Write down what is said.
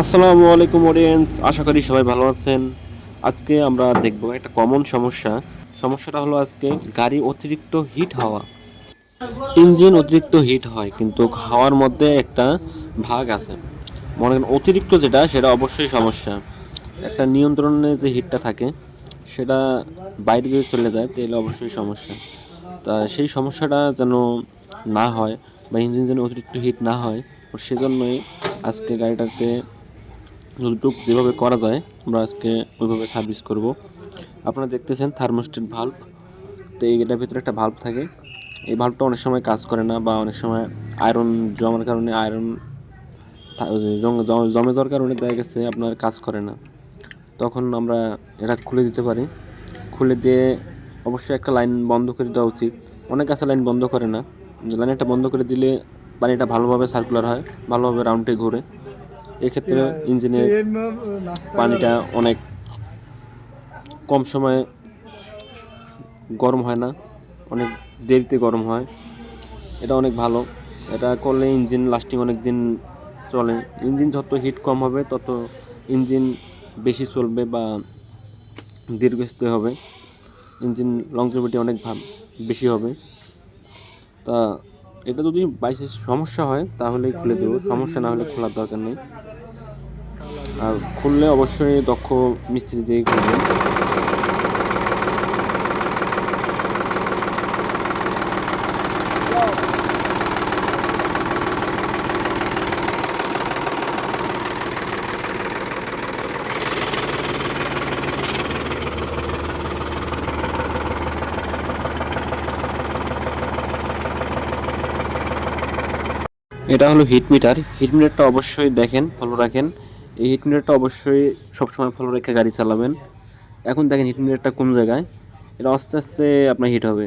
আসসালামু আলাইকুম অডিয়েন্স আশা করি সবাই ভালো আছেন। আজকে আমরা দেখব একটা কমন সমস্যা। সমস্যাটা হলো আজকে গাড়ি অতিরিক্ত হিট হওয়া। ইঞ্জিন অতিরিক্ত হিট হয়, কিন্তু হাওয়ার মধ্যে একটা ভাগ আছে। মনে করেন অতিরিক্ত যেটা, সেটা অবশ্যই সমস্যা। একটা নিয়ন্ত্রণে যে হিটটা থাকে, সেটা বাইরে যদি চলে যায়, তাহলে অবশ্যই সমস্যা। তা সেই সমস্যাটা যেন না হয়, বা ইঞ্জিন যেন অতিরিক্ত হিট না হয় সেজন্যই আজকে গাড়িটাকে যতটুক যেভাবে করা যায়, আমরা আজকে ওইভাবে সার্ভিস করব। আপনারা দেখতেছেন থার্মোস্টেট ভাল্ব তো এটার ভিতরে একটা ভাল্ব থাকে। এই ভাল্বটা অনেক সময় কাজ করে না বা অনেক সময় আয়রন জমার কারণে আয়রন জমে যাওয়ার কারণে দেখা গেছে আপনার কাজ করে না। তখন আমরা এটা খুলে দিতে পারি। খুলে দিয়ে অবশ্যই একটা লাইন বন্ধ করে দেওয়া উচিত। অনেক আছে লাইন বন্ধ করে না। লাইনটা বন্ধ করে দিলে পানিটা ভালোভাবে সার্কুলার হয়, ভালোভাবে রাউন্ডে ঘুরে। এক্ষেত্রে ইঞ্জিনের পানিটা অনেক কম সময়ে গরম হয় না অনেক দেরিতে গরম হয়। এটা অনেক ভালো। এটা করলে ইঞ্জিন লাস্টিং অনেক দিন চলে। ইঞ্জিন যত হিট কম হবে তত ইঞ্জিন বেশি চলবে বা দীর্ঘস্থায়ী হবে। ইঞ্জিন লংজিভিটি অনেক বেশি হবে। তা এটা যদি বাইসেস সমস্যা হয় তাহলেই খুলে দেবো। সমস্যা না হলে খোলার দরকার নেই। আর খুললে অবশ্যই দক্ষ মিস্ত্রি দিয়ে খুলবেন। এটা হলো হিট মিটার। হিট মিটারটা অবশ্যই দেখেন ফলো রাখেন। এই হিট মিটারটা অবশ্যই সবসময় ফলো রেখে গাড়ি চালাবেন। এখন দেখেন হিট মিটারটা কোন জায়গায়? এটা আস্তে আস্তে আপনার হিট হবে।